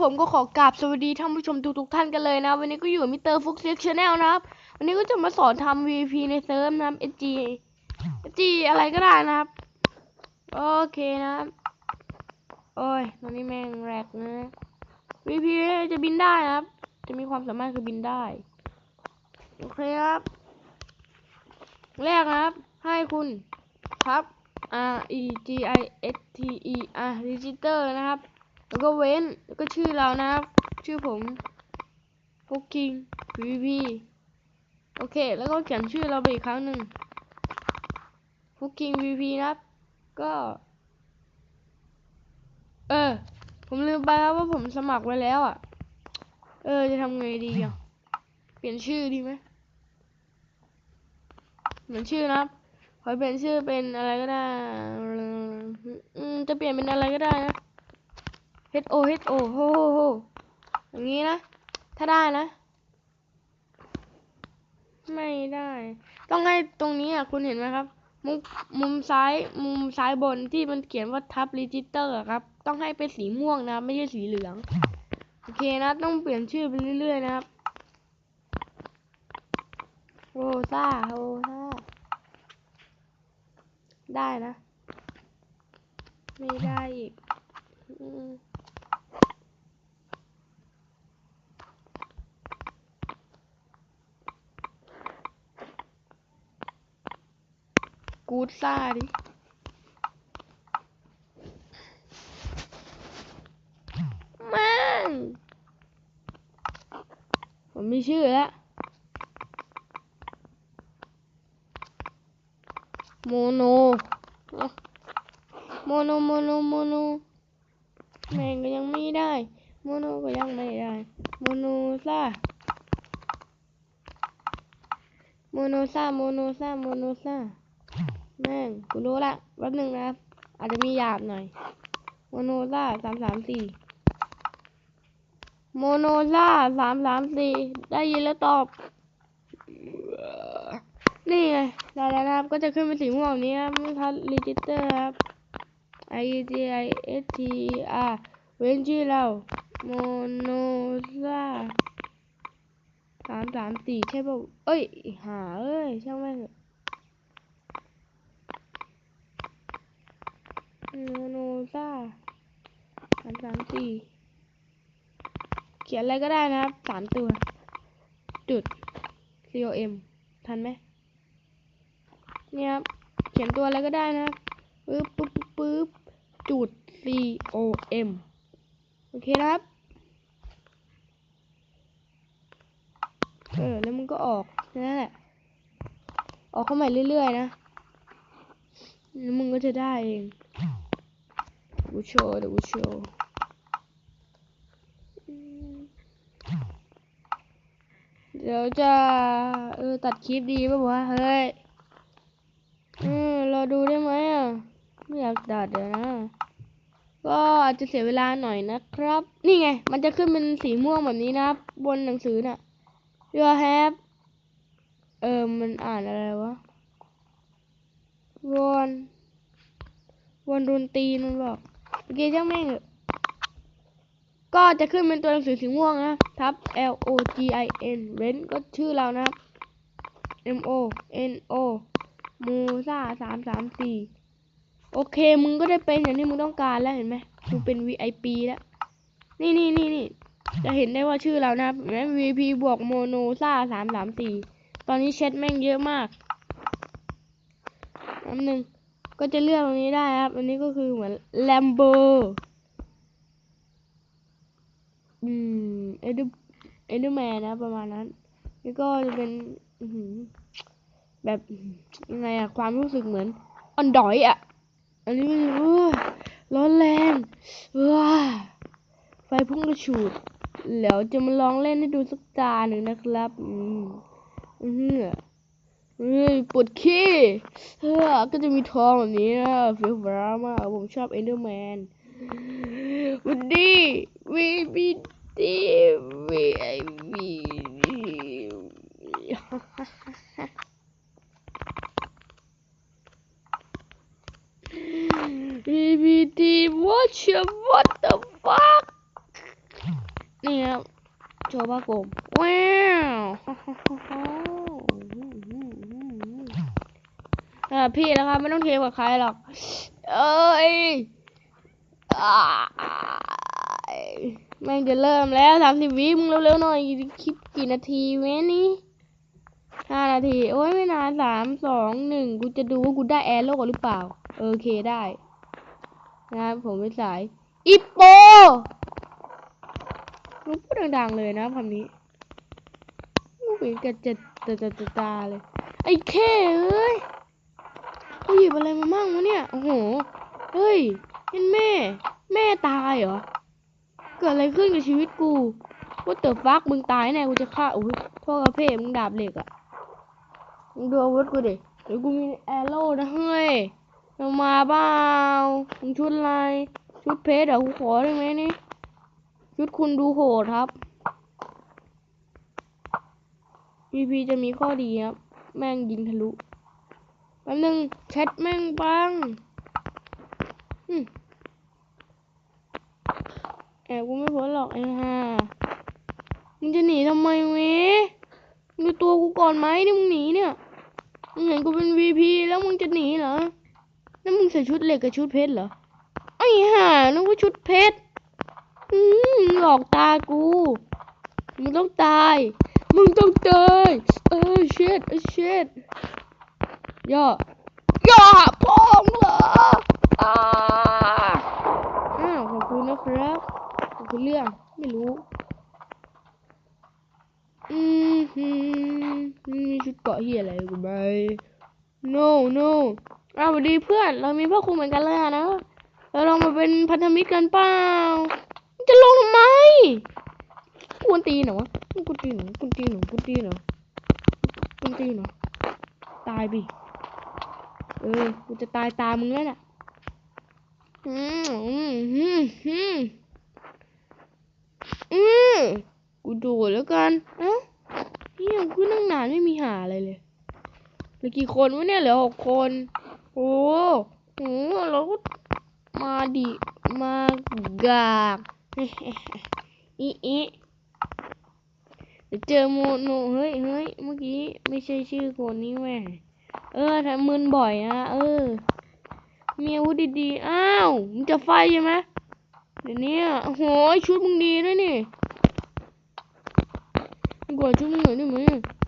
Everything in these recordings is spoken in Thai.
ผมก็ขอกราบสวัสดีท่านผู้ชมทุกๆท่านกันเลยนะ วันนี้ก็อยู่มิเตอร์ฟุกเซ็กชาแนลนะครับ วันนี้ก็จะมาสอนทำ VP ในเซิร์ฟนะครับ SG SG อะไรก็ได้นะครับ โอเคนะครับ โอ้ยตอนนี้แม่งแรกนะ VP จะบินได้นะครับ จะมีความสามารถคือบินได้ โอเคครับ แรกนะครับ ให้คุณครับ R E G I S T E R register นะครับ แล้วก็เว้น แล้วก็ชื่อเรานะครับ ชื่อผมฟุกคิง VP โอเค แล้วก็เขียนชื่อเราไปอีกครั้งหนึ่งฟุกคิง VP นะครับ ก็ เออ ผมลืมไปครับว่าผมสมัครไว้แล้วอะ เออ จะทำไงดีอะ เปลี่ยนชื่อดีไหมเปลี่ยนชื่อนะครับขอเปลี่ยนชื่อเป็นอะไรก็ได้อืมจะเปลี่ยนเป็นอะไรก็ได้นะ H O H O โฮโฮโฮอย่างนี้นะ ถ้าได้นะ ไม่ได้ ต้องให้ตรงนี้อะคุณเห็นไหมครับ มุมมุมซ้ายมุมซ้ายบนที่มันเขียนว่าทับรีจิเตอร์ครับ ต้องให้เป็นสีม่วงนะ ไม่ใช่สีเหลือง โอเคนะ ต้องเปลี่ยนชื่อไปเรื่อยๆนะครับ โรซาโรซาได้นะ ไม่ได้อีกูดซ่าดิแม่งผมมีชื่อแล้วโมโนโมโนโมโนโมโนแมงก็ยังไม่ได้ โมโนก็ยังไม่ได้ โมโนซ่าโมโนซ่าโมโนซ่าโมโนซ่า แม่งกูรู้ละแป๊บหนึ่งนะอาจจะมีหยาบหน่อย โมโนซ่าสามสามสี่โมโนซ่าสามสามสี่ได้ยินแล้วตอบ นี่ไงได้แล้วนะครับ ก็จะขึ้นเป็นสีม่วงนี้ครับไม่ทัดรีจิสเตอร์ครับ I G I S T E R เว้นชื่อเราโมโนซ่าสามสามสี่ใช่ป่ะเอ้ยหาเอ้ย ช่างแม่งเถอะ โมโนซ่าสามสามสี่เขียนอะไรก็ได้นะครับสามตัว จุด C O M ทันไหมเนี่ยครับ เขียนตัวอะไรก็ได้นะปึ๊บปึ๊บปึ๊บจุด C O M โอเคนะครับ เออ แล้วมันก็ออกนั่นแหละ ออกเข้าใหมาเรื่อยๆนะ แล้วมึงก็จะได้เอง กูโชว์เดี๋ยวกูโชว์เดี๋ยวจะเออตัดคลิปดีป่ะวะเฮ้ยเอืมรอดูได้ไหมอะไม่อยากตัดเดี๋ยวนะ ก็อาจจะเสียเวลาหน่อยนะครับ นี่ไง มันจะขึ้นเป็นสีม่วงแบบนี้นะครับ บนหนังสือน่ะ you have เออมันอ่านอะไรวะวอนวอนดนตรีมันบอก โอเคช่างแม่งก็จะขึ้นเป็นตัวหนังสือสีม่วงนะทับ L O G I N เว้นก็ชื่อเรานะครับ M O N O มูซ่าสามสามสี่โอเค มึงก็ได้เป็นอย่างที่มึงต้องการแล้วเห็นไหมมึงเป็น VIP แล้ว นี่นี่นี่นี่จะเห็นได้ว่าชื่อเรานะครับเห็นไหม VIP บวกโมโนซ่าสามสามสี่ตอนนี้เช็ดแม่งเยอะมากอันหนึ่ง ก็จะเลือกตรงนี้ได้ครับ อันนี้ก็คือเหมือนแลมโบอืมเอเดเอเดแมนนะประมาณนั้น นี่ก็จะเป็นแบบยังไงอะความรู้สึกเหมือนอ่อนดอยอะอันนี้มันร้อนแรงว้าไฟพุ่งกระฉูดแล้วจะมาลองเล่นให้ดูสักตาหนึ่งนะครับ อืมอือ เฮ้ยปวดขี้เฮ้อก็จะมีทองแบบนี้นะเฟี้ยวฟ้าวมากผมชอบเอนเดอร์แมนวันดีวีบีดีวีไอวี VBT what you what the fuck โชว์บ้าโกงว้าว อ่าพี่นะครับ ไม่ต้องเทกับใครหรอก เอ้ยแม่งจะเริ่มแล้วสามสิบวิมึงเร็วๆหน่อยคลิปกี่นาทีเว้ยนี่ห้านาที โอ้ยไม่นานสามสองหนึ่งกูจะดูว่ากูได้แอร์โลกหรือเปล่า โอเคได้ นะผมไม่สายอีโปมึงพูดดังๆเลยนะคำนี้มึงเหมือนกับจะตาตาตาตาเลย ไอ้แค่เอ้ย เขาหยิบอะไรมามั่งวะเนี่ย โอ้โห เฮ้ยเป็นแม่ แม่ตายเหรอ เกิดอะไรขึ้นกับชีวิตกูว่าเตอฟักมึงตายแน่กูจะฆ่าโอ้ยโทษกระเพมึงดาบเหล็กอะมึงดูอาวุธกูดิเดี๋ยวกูมีแอโร่นะเฮ้ยเอามาเปล่ามึงชุดอะไร ชุดเพชรเหรอกูขอได้ไหมนี่ ชุดคุณดูโหดครับ VP จะมีข้อดีครับ แม่งยิงทะลุ แป๊บนึงแชทแม่งบังแอบกูไม่พ้นหรอกไอ้ห่ามึงจะหนีทำไมเว้ยมึงดูตัวกูก่อนไหมที่มึงหนีเนี่ย มึงเห็นกูเป็น VP แล้วมึงจะหนีเหรอ แล้วมึงใส่ชุดเหล็กกับชุดเพชรเหรอ ไอ้ห่านึกว่าชุดเพชรอืมหลอกตากู มึงต้องตาย มึงต้องตาย เออเช็ดเออเช็ด ย่อย่อพ่องเหรออ่าอ้าวขอบคุณนะครับขอบคุณเรื่องไม่รู้ อืมฮึมีชุดเกาะเหียอะไรกูไป no no อ้าวสวัสดีเพื่อนเรามีพ่อครูเหมือนกันเลยนะเราลองมาเป็นพันธมิตรกันเปล่ามึงจะลงทำไมกวนตีหรอวะกวนตีหรอกวนตีหรอกวนตีหรอกวนตีหรอตายบิ เออ กูจะตายตามมึงแล้วน่ะอืมอืมอืมอืมอืมกูโดดแล้วกัน เอ้าเฮียกูนั่งนานไม่มีหาอะไรเลยเหลือกี่คนวะเนี่ยเหลือหกคน โอ้โหเราก็มาดิมากากอีอีเดี๋ยวเจอโมโนเฮ้ยเฮ้ยเมื่อกี้ไม่ใช่ชื่อคนนี้แม่ เออทำมึนบ่อยนะเออ มีอาวุธดีๆ อ้าวมึงจะไฟใช่ไหมเดี๋ยวนี้โอ้โหชุดมึงดีด้วยนี่มึงกดชุดมึงหน่อยได้ไหม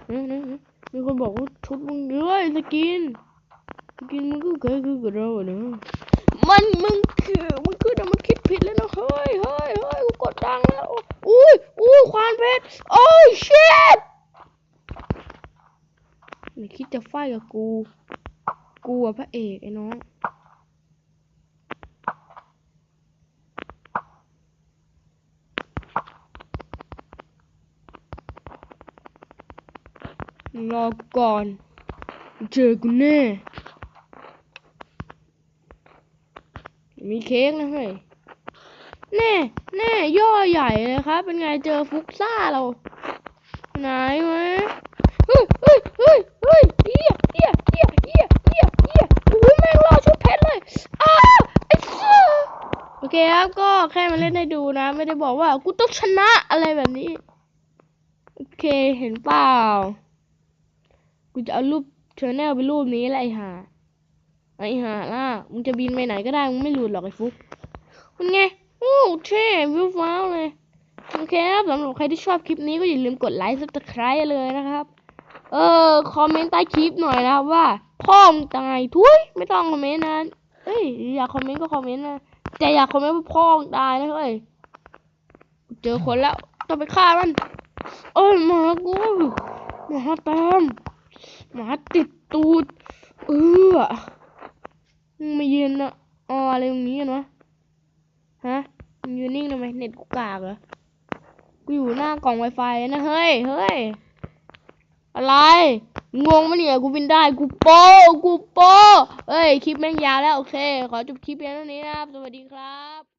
เนะนะมีคนบอกว่าชุดมึงเอ้ยสกินสกินมึงก็เคยคือกับเราอะนะมันมึงคือมึงคือแต่มันคิดผิดแล้วนะเฮ้ยเฮ้ยเฮ้ยกูกดดังแล้วอุ้ยอุ้ยควานเพชรโอ้ยเชิด ไม่คิดจะไฟกับกู กูอะพระเอกไอ้น้อง รอก่อน เจอกูแน่ มีเค้กนะเฮ้ย แน่ แน่ ย่อใหญ่เลยครับ เป็นไงเจอฟุกซ่าเรา ไหนวะเฮ้ยเฮ้ยเฮ้ยเฮ้ยเอียเอียเอียเอียเอียเอียโอ้ยแม่งรอชุดเพชรเลยอ้าวไอ้เสือโอ เคครับก็แค่มาเล่นให้ดูนะ ไม่ได้บอกว่ากูต้องชนะอะไรแบบนี้ โอเคเห็นเปล่า กูจะเอารูปเชอแนลเป็นรูปนี้แหละไอ้ห่าไอ้ห่าล่ะมึงจะบินไปไหนก็ได้มึงไม่หลุดหรอกไอ้ฟุกมันไงโอ้เท่วิวฟ้าวเลยโอเคครับสำหรับใครที่ชอบคลิปนี้ก็อย่าลืมกดไลค์ซับสไครต์เลยนะครับ เออคอมเมนต์ใต้คลิปหน่อยนะครับว่าพ่อมึงตายทุยไม่ต้องคอมเมนต์นะเอ้ยอยากคอมเมนต์ก็คอมเมนต์นะ แต่อยากคอมเมนต์ว่าพ่องตายนะเฮ้ย เจอคนแล้ว ต้องไปฆ่ามัน เอ้ยหมากูหมาตามหมาติดตูด เออมึงมายืนอะอ๋ออะไรตรงนี้กันวะฮะมึงยืนนิ่งทำไมเน็ตกูกากเหรอ กูอยู่หน้ากล่อง Wi-Fi นะเฮ้ย เฮ้ย อะไร งงมะเนี่ย กูบินได้ กูโปกูโปเอ้ย คลิปแม่งยาวแล้ว โอเค ขอจบคลิปเพียงเท่านี้นะครับ สวัสดีครับ